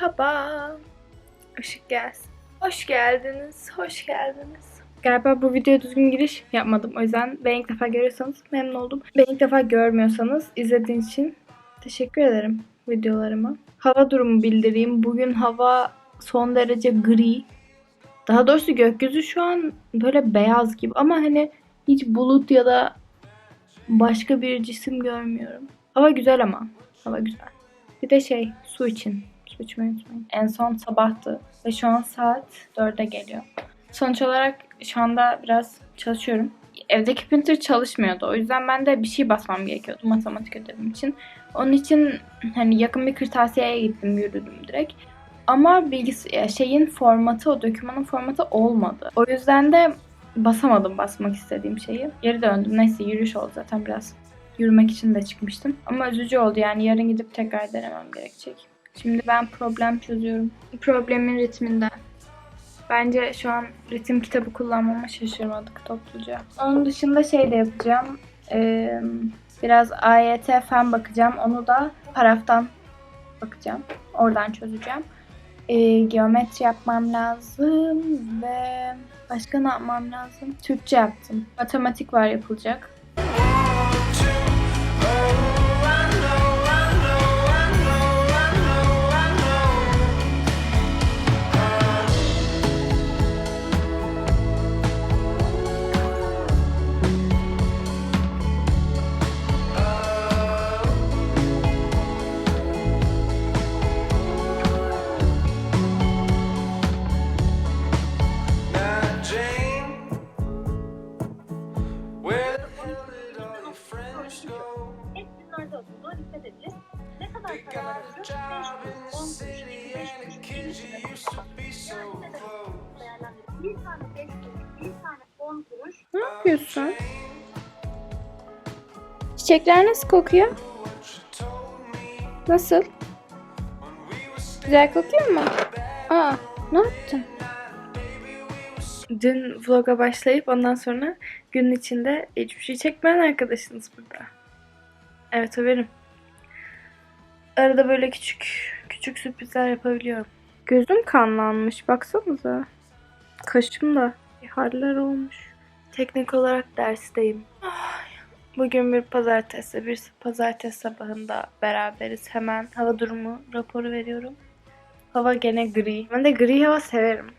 Merhaba. Işık gelsin. Hoş geldiniz. Hoş geldiniz. Galiba bu videoya düzgün giriş yapmadım. O yüzden beni ilk defa görüyorsanız memnun oldum. Beni ilk defa görmüyorsanız izlediğiniz için teşekkür ederim videolarıma. Hava durumu bildireyim. Bugün hava son derece gri. Daha doğrusu gökyüzü şu an böyle beyaz gibi ama hani hiç bulut ya da başka bir cisim görmüyorum. Hava güzel ama. Hava güzel. Bir de şey su için. Su içmeyi unutmayın. En son sabahtı ve şu an saat 4'e geliyor. Sonuç olarak şu anda biraz çalışıyorum. Evdeki printer çalışmıyordu. O yüzden ben de bir şey basmam gerekiyordu matematik ödevim için. Onun için hani yakın bir kırtasiyeye gittim yürüdüm direkt. Ama bilgis şeyin formatı, o dokümanın formatı olmadı. O yüzden de basamadım basmak istediğim şeyi. Geri döndüm. Neyse yürüyüş oldu zaten biraz. Yürümek için de çıkmıştım. Ama üzücü oldu yani yarın gidip tekrar denemem gerekecek. Şimdi ben problem çözüyorum. Problemin ritminden. Bence şu an ritim kitabı kullanmama şaşırmadık topluca. Onun dışında şey de yapacağım. Ee, biraz AYT fen bakacağım. Onu da paraftan bakacağım. Oradan çözeceğim. Ee, geometri yapmam lazım ve başka ne yapmam lazım? Türkçe yaptım. Matematik var yapılacak. Dikkat ediniz. Ne kadar para got a job in the city and the kids you used to be so close. değerlendirin. Bir tane 5 kuruş, bir tane 10 kuruş. Ne yapıyorsun? Çiçekler nasıl kokuyor? Nasıl? Güzel kokuyor mu? Aa, ne yaptın? Dün vloga başlayıp ondan sonra günün içinde hiçbir şey çekmeyen arkadaşınız burada. Evet o benim. Arada böyle küçük küçük sürprizler yapabiliyorum. Gözüm kanlanmış baksanıza. Kaşım da haller olmuş. Teknik olarak dersteyim. Bugün bir pazartesi, bir pazartesi sabahında beraberiz. Hemen hava durumu raporu veriyorum. Hava gene gri. Ben de gri hava severim.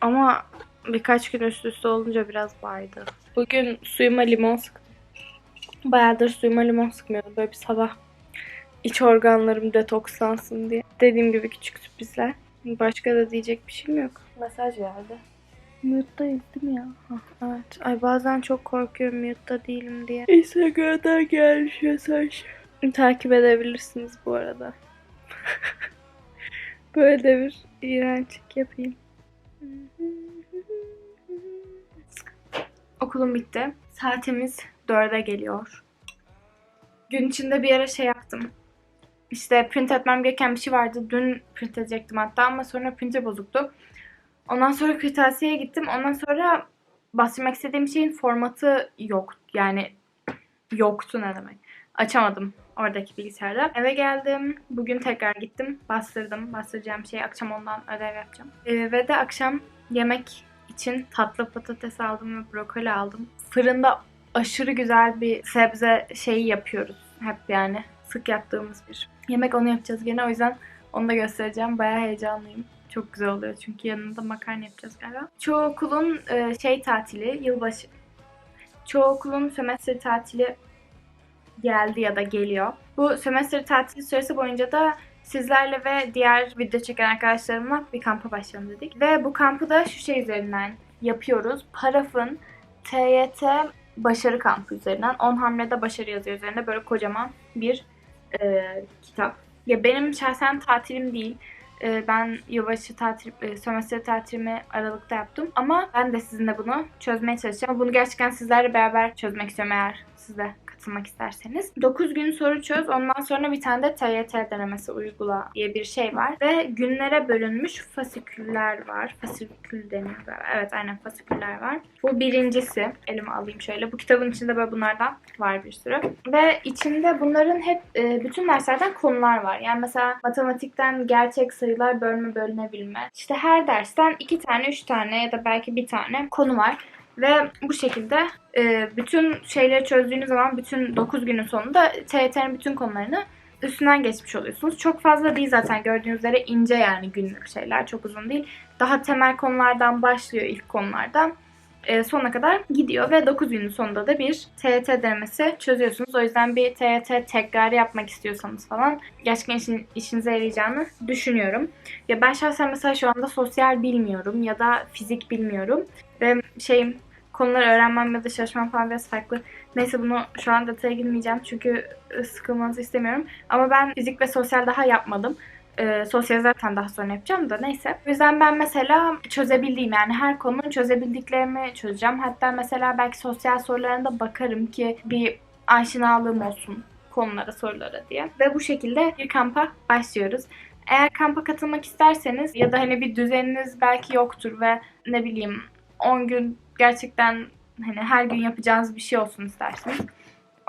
Ama birkaç gün üst üste olunca biraz baydı. Bugün suyuma limon sıktım. Bayağıdır suyuma limon sıkmıyordum. Böyle bir sabah iç organlarım detokslansın diye. Dediğim gibi küçük sürprizler. Başka da diyecek bir şeyim yok. Mesaj geldi. Mute'dayız değil mi ya? Hah, evet. Ay bazen çok korkuyorum mute'da değilim diye. Instagram'dan gelmiş mesaj. Takip edebilirsiniz bu arada. Böyle de bir iğrençlik yapayım. Okulum bitti. Saatimiz 4'e geliyor. Gün içinde bir ara şey yaptım. İşte print etmem gereken bir şey vardı. Dün print edecektim hatta ama sonra printer bozuktu. Ondan sonra kırtasiyeye gittim. Ondan sonra bahsetmek istediğim şeyin formatı yok. Yani yoktu ne demek. Açamadım oradaki bilgisayarda. Eve geldim. Bugün tekrar gittim. Bastırdım. Bastıracağım şeyi akşam ondan ödev yapacağım. Ee, ve de akşam yemek için tatlı patates aldım ve brokoli aldım. Fırında aşırı güzel bir sebze şeyi yapıyoruz. Hep yani sık yaptığımız bir yemek onu yapacağız gene. O yüzden onu da göstereceğim. Bayağı heyecanlıyım. Çok güzel oluyor çünkü yanında makarna yapacağız galiba. Çoğu okulun e, şey tatili, yılbaşı. Çoğu okulun sömestr tatili geldi ya da geliyor. Bu sömestr tatili süresi boyunca da sizlerle ve diğer video çeken arkadaşlarımla bir kampa başlayalım dedik. Ve bu kampı da şu şey üzerinden yapıyoruz. Paraf'ın TYT başarı kampı üzerinden 10 hamlede başarı yazıyor üzerinde böyle kocaman bir e, kitap. Ya benim şahsen tatilim değil. E, ben yılbaşı tatil, e, sömestr tatilimi Aralık'ta yaptım. Ama ben de sizinle bunu çözmeye çalışacağım. Bunu gerçekten sizlerle beraber çözmek istiyorum eğer siz de katılmak isterseniz. 9 gün soru çöz. Ondan sonra bir tane de TYT denemesi uygula diye bir şey var. Ve günlere bölünmüş fasiküller var. Fasikül deniyor. Evet aynen fasiküller var. Bu birincisi. Elime alayım şöyle. Bu kitabın içinde böyle bunlardan var bir sürü. Ve içinde bunların hep e, bütün derslerden konular var. Yani mesela matematikten gerçek sayılar bölme bölünebilme. İşte her dersten iki tane, üç tane ya da belki bir tane konu var. Ve bu şekilde e, bütün şeyleri çözdüğünüz zaman bütün 9 günün sonunda TYT'nin bütün konularını üstünden geçmiş oluyorsunuz. Çok fazla değil zaten gördüğünüz üzere ince yani günlük şeyler. Çok uzun değil. Daha temel konulardan başlıyor ilk konulardan e, sonuna kadar gidiyor ve 9 günün sonunda da bir TYT denemesi çözüyorsunuz. O yüzden bir TYT tekrar yapmak istiyorsanız falan gerçekten işin, işinize yarayacağını düşünüyorum. Ya ben şahsen mesela şu anda sosyal bilmiyorum ya da fizik bilmiyorum ve şeyim konuları öğrenmem ya da çalışmam falan biraz farklı. Neyse bunu şu an detaya girmeyeceğim çünkü e, sıkılmanızı istemiyorum. Ama ben fizik ve sosyal daha yapmadım. Ee, sosyal zaten daha sonra yapacağım da neyse. O yüzden ben mesela çözebildiğim yani her konunun çözebildiklerimi çözeceğim. Hatta mesela belki sosyal sorularına bakarım ki bir aşinalığım olsun konulara, sorulara diye. Ve bu şekilde bir kampa başlıyoruz. Eğer kampa katılmak isterseniz ya da hani bir düzeniniz belki yoktur ve ne bileyim 10 gün gerçekten hani her gün yapacağınız bir şey olsun isterseniz.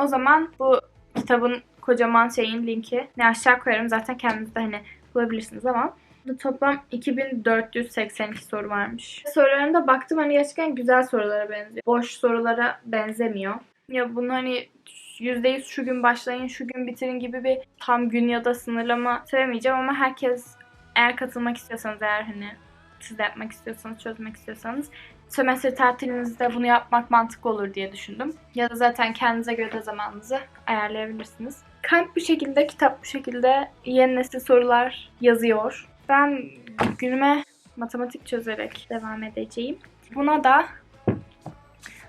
O zaman bu kitabın kocaman şeyin linki ne aşağı koyarım zaten kendiniz de hani bulabilirsiniz ama bu toplam 2482 soru varmış. Sorularına baktım hani gerçekten güzel sorulara benziyor. Boş sorulara benzemiyor. Ya bunu hani %100 şu gün başlayın, şu gün bitirin gibi bir tam gün ya da sınırlama söylemeyeceğim ama herkes eğer katılmak istiyorsanız eğer hani siz de yapmak istiyorsanız, çözmek istiyorsanız sömestr tatilinizde bunu yapmak mantıklı olur diye düşündüm. Ya da zaten kendinize göre de zamanınızı ayarlayabilirsiniz. Kamp bu şekilde, kitap bu şekilde yeni nesil sorular yazıyor. Ben günüme matematik çözerek devam edeceğim. Buna da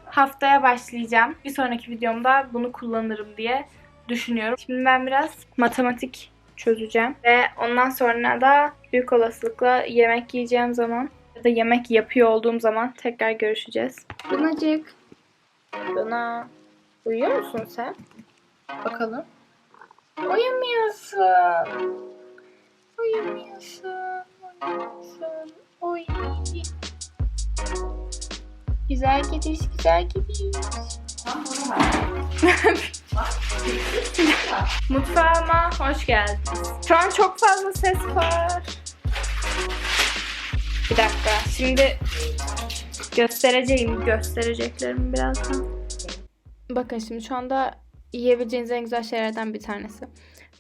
haftaya başlayacağım. Bir sonraki videomda bunu kullanırım diye düşünüyorum. Şimdi ben biraz matematik çözeceğim. Ve ondan sonra da büyük olasılıkla yemek yiyeceğim zaman ya da yemek yapıyor olduğum zaman tekrar görüşeceğiz. Lunacık. Luna. Uyuyor musun sen? Bakalım. Uyumuyorsun. Uyumuyorsun. Uyumuyorsun. Uy. Güzel gidiş, güzel gidiş. Mutfağıma hoş geldiniz. Şu an çok fazla ses var. Bir dakika. Şimdi göstereceğim göstereceklerimi birazdan. Bakın şimdi şu anda yiyebileceğiniz en güzel şeylerden bir tanesi.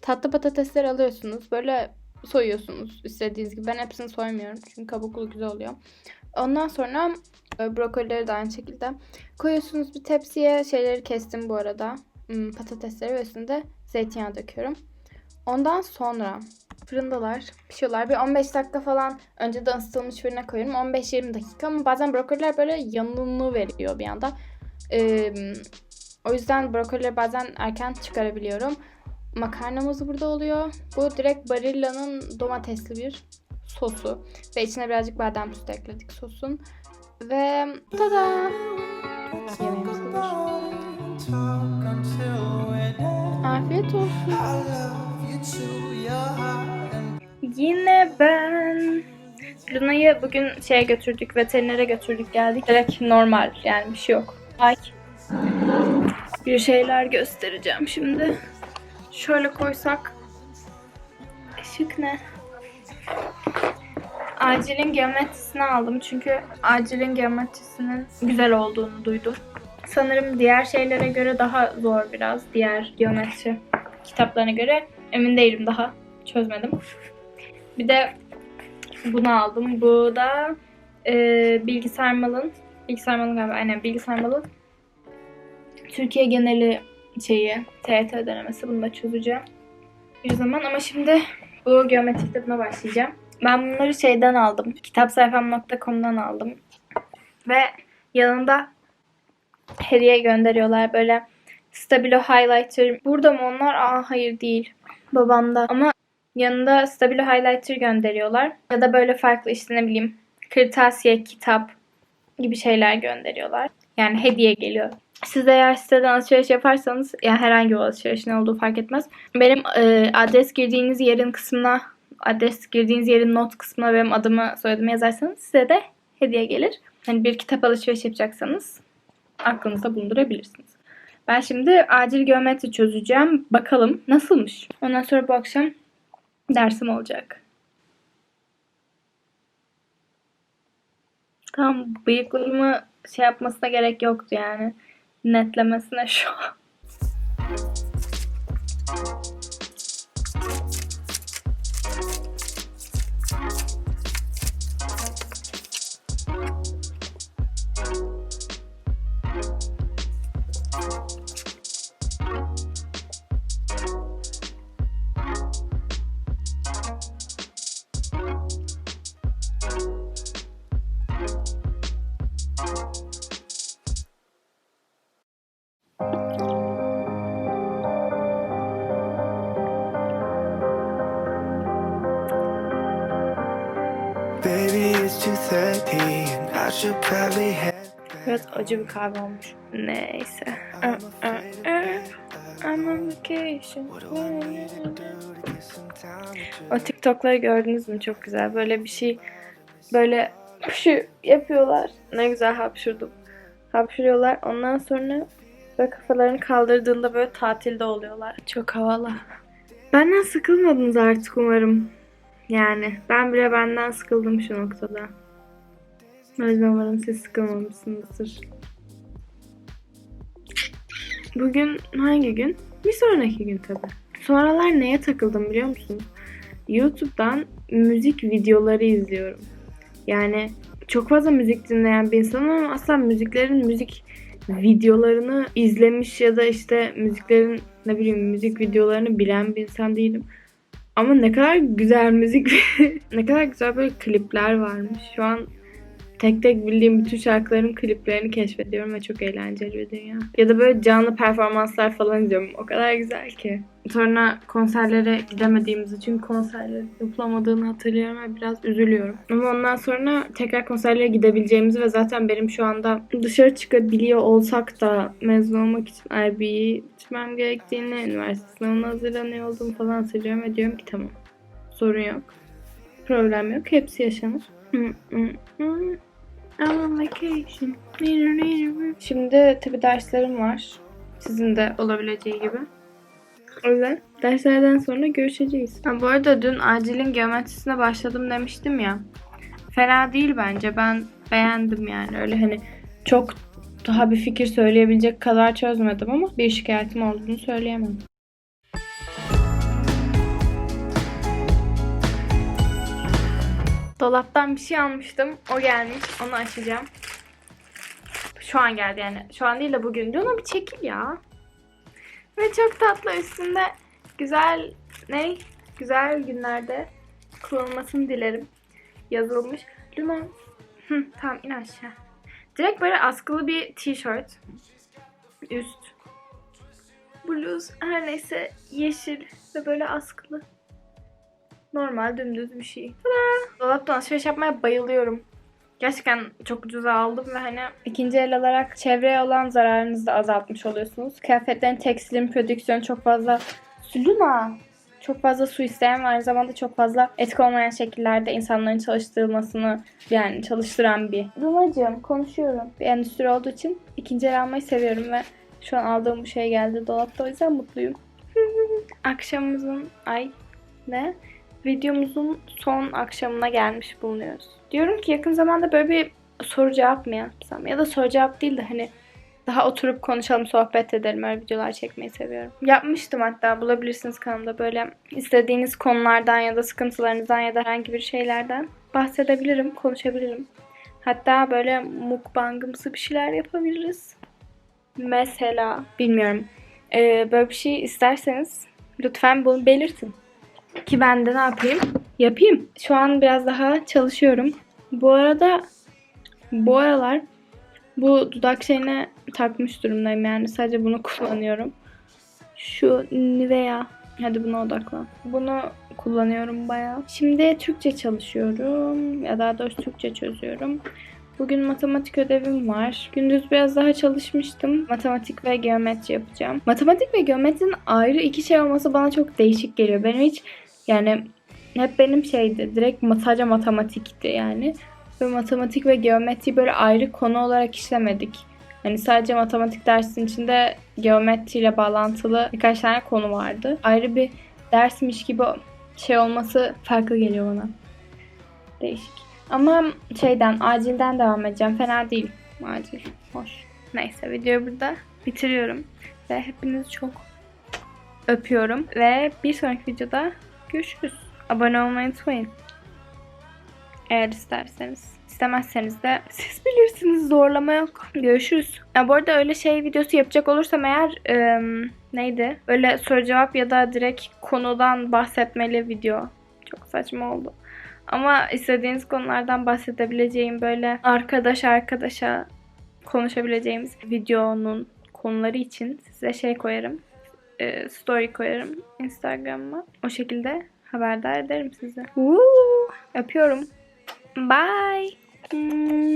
Tatlı patatesleri alıyorsunuz. Böyle soyuyorsunuz istediğiniz gibi. Ben hepsini soymuyorum. Çünkü kabuklu güzel oluyor. Ondan sonra e, brokolileri de aynı şekilde koyuyorsunuz bir tepsiye. Şeyleri kestim bu arada. Hmm, patatesleri ve üstünde zeytinyağı döküyorum. Ondan sonra fırındalar, pişiyorlar. Bir 15 dakika falan önceden ısıtılmış fırına koyuyorum. 15-20 dakika ama bazen brokoliler böyle yanını veriyor bir anda. Ee, o yüzden brokolileri bazen erken çıkarabiliyorum. Makarnamız burada oluyor. Bu direkt Barilla'nın domatesli bir sosu. Ve içine birazcık badem sütü ekledik sosun. Ve tada! Yemeğimiz hazır. Afiyet olsun. Yine ben. Luna'yı bugün şeye götürdük, veterinere götürdük geldik. Direkt normal yani bir şey yok. Ay. Bir şeyler göstereceğim şimdi. Şöyle koysak. Işık ne? Acilin geometrisini aldım çünkü acilin geometrisinin güzel olduğunu duydum. Sanırım diğer şeylere göre daha zor biraz. Diğer geometri kitaplarına göre. Emin değilim daha. Çözmedim. Bir de bunu aldım. Bu da e, bilgisayar malın. Bilgisayar malın galiba. Aynen bilgisayar malın. Türkiye geneli şeyi TET denemesi. Bunu da çözeceğim. Bir zaman ama şimdi bu geometri kitabına başlayacağım. Ben bunları şeyden aldım. Kitapsayfam.com'dan aldım. Ve yanında hediye gönderiyorlar böyle Stabilo Highlighter. Burada mı onlar? Aa hayır değil. Babamda. Ama yanında Stabilo Highlighter gönderiyorlar. Ya da böyle farklı işte ne bileyim kırtasiye, kitap gibi şeyler gönderiyorlar. Yani hediye geliyor Siz de eğer siteden alışveriş yaparsanız yani herhangi bir alışveriş ne olduğu fark etmez. Benim e, adres girdiğiniz yerin kısmına adres girdiğiniz yerin not kısmına benim adımı soyadımı yazarsanız size de hediye gelir. Hani bir kitap alışveriş yapacaksanız aklınızda bulundurabilirsiniz. Ben şimdi acil geometri çözeceğim. Bakalım nasılmış. Ondan sonra bu akşam dersim olacak. Tam bıyıklarımı şey yapmasına gerek yoktu yani. Netlemesine şu an. Biraz acı bir kahve olmuş. Neyse. Uh, uh, uh. I'm on vacation. O TikTok'ları gördünüz mü? Çok güzel. Böyle bir şey böyle şu yapıyorlar. Ne güzel hapşurdum. Hapşırıyorlar. Ondan sonra böyle kafalarını kaldırdığında böyle tatilde oluyorlar. Çok havalı. Benden sıkılmadınız artık umarım. Yani ben bile benden sıkıldım şu noktada. Yüzden umarım siz sıkılmamışsınızdır. Bugün hangi gün? Bir sonraki gün tabi. Sonralar neye takıldım biliyor musunuz? YouTube'dan müzik videoları izliyorum. Yani çok fazla müzik dinleyen bir insanım ama asla müziklerin müzik videolarını izlemiş ya da işte müziklerin ne bileyim müzik videolarını bilen bir insan değilim. Ama ne kadar güzel müzik ne kadar güzel böyle klipler varmış. Şu an tek tek bildiğim bütün şarkıların kliplerini keşfediyorum ve çok eğlenceli bir dünya. Ya da böyle canlı performanslar falan izliyorum. O kadar güzel ki. Sonra konserlere gidemediğimiz için konserlerin yapılamadığını hatırlıyorum ve biraz üzülüyorum. Ama ondan sonra tekrar konserlere gidebileceğimizi ve zaten benim şu anda dışarı çıkabiliyor olsak da mezun olmak için IB'yi gitmem gerektiğini, üniversite sınavına hazırlanıyor olduğumu falan hatırlıyorum ve diyorum ki tamam. Sorun yok. Problem yok. Hepsi yaşanır. I'm on vacation. Şimdi tabi derslerim var. Sizin de olabileceği gibi. O yüzden derslerden sonra görüşeceğiz. Ha, bu arada dün acilin geometrisine başladım demiştim ya. Fena değil bence. Ben beğendim yani. Öyle hani çok daha bir fikir söyleyebilecek kadar çözmedim ama bir şikayetim olduğunu söyleyemem. Dolaptan bir şey almıştım. O gelmiş. Onu açacağım. Şu an geldi yani. Şu an değil de bugün. Luna bir çekil ya. Ve çok tatlı üstünde güzel ne? Güzel günlerde kullanılmasını dilerim. Yazılmış. Luna. Hı, tamam in aşağı. Direkt böyle askılı bir tişört. Üst. Bluz. Her neyse yeşil ve böyle askılı. Normal dümdüz bir şey. Tada! Dolaptan alışveriş yapmaya bayılıyorum. Gerçekten çok ucuza aldım ve hani ikinci el alarak çevreye olan zararınızı da azaltmış oluyorsunuz. Kıyafetlerin tekstilin prodüksiyonu çok fazla Luna çok fazla su isteyen ve aynı zamanda çok fazla etik olmayan şekillerde insanların çalıştırılmasını yani çalıştıran bir. Lunacığım konuşuyorum. Bir endüstri olduğu için ikinci el almayı seviyorum ve şu an aldığım bu şey geldi dolapta o yüzden mutluyum. Akşamımızın ay ne? Videomuzun son akşamına gelmiş bulunuyoruz. Diyorum ki yakın zamanda böyle bir soru cevap mı yapsam? Ya da soru cevap değil de hani daha oturup konuşalım, sohbet edelim. Öyle videolar çekmeyi seviyorum. Yapmıştım hatta bulabilirsiniz kanalda böyle istediğiniz konulardan ya da sıkıntılarınızdan ya da herhangi bir şeylerden bahsedebilirim, konuşabilirim. Hatta böyle mukbangımsı bir şeyler yapabiliriz. Mesela bilmiyorum. Ee, böyle bir şey isterseniz lütfen bunu belirtin. Ki ben de ne yapayım? Yapayım. Şu an biraz daha çalışıyorum. Bu arada bu aralar bu dudak şeyine takmış durumdayım yani sadece bunu kullanıyorum. Şu Nivea. Hadi buna odaklan. Bunu kullanıyorum bayağı. Şimdi Türkçe çalışıyorum. Ya daha doğrusu Türkçe çözüyorum. Bugün matematik ödevim var. Gündüz biraz daha çalışmıştım. Matematik ve geometri yapacağım. Matematik ve geometrinin ayrı iki şey olması bana çok değişik geliyor. Benim hiç yani hep benim şeydi. Direkt sadece matematikti yani. Ve matematik ve geometri böyle ayrı konu olarak işlemedik. Hani sadece matematik dersinin içinde geometriyle bağlantılı birkaç tane konu vardı. Ayrı bir dersmiş gibi şey olması farklı geliyor bana. Değişik. Ama şeyden, acilden devam edeceğim. Fena değil. Acil. Hoş. Neyse videoyu burada bitiriyorum. Ve hepinizi çok öpüyorum. Ve bir sonraki videoda görüşürüz. Abone olmayı unutmayın. Eğer isterseniz. İstemezseniz de siz bilirsiniz zorlama yok. Görüşürüz. Ya bu arada öyle şey videosu yapacak olursam eğer ım, neydi? Öyle soru cevap ya da direkt konudan bahsetmeli video. Çok saçma oldu. Ama istediğiniz konulardan bahsedebileceğim böyle arkadaş arkadaşa konuşabileceğimiz videonun konuları için size şey koyarım. E, story koyarım Instagram'a. O şekilde haberdar ederim sizi. Woo! Öpüyorum. Bye. Hmm.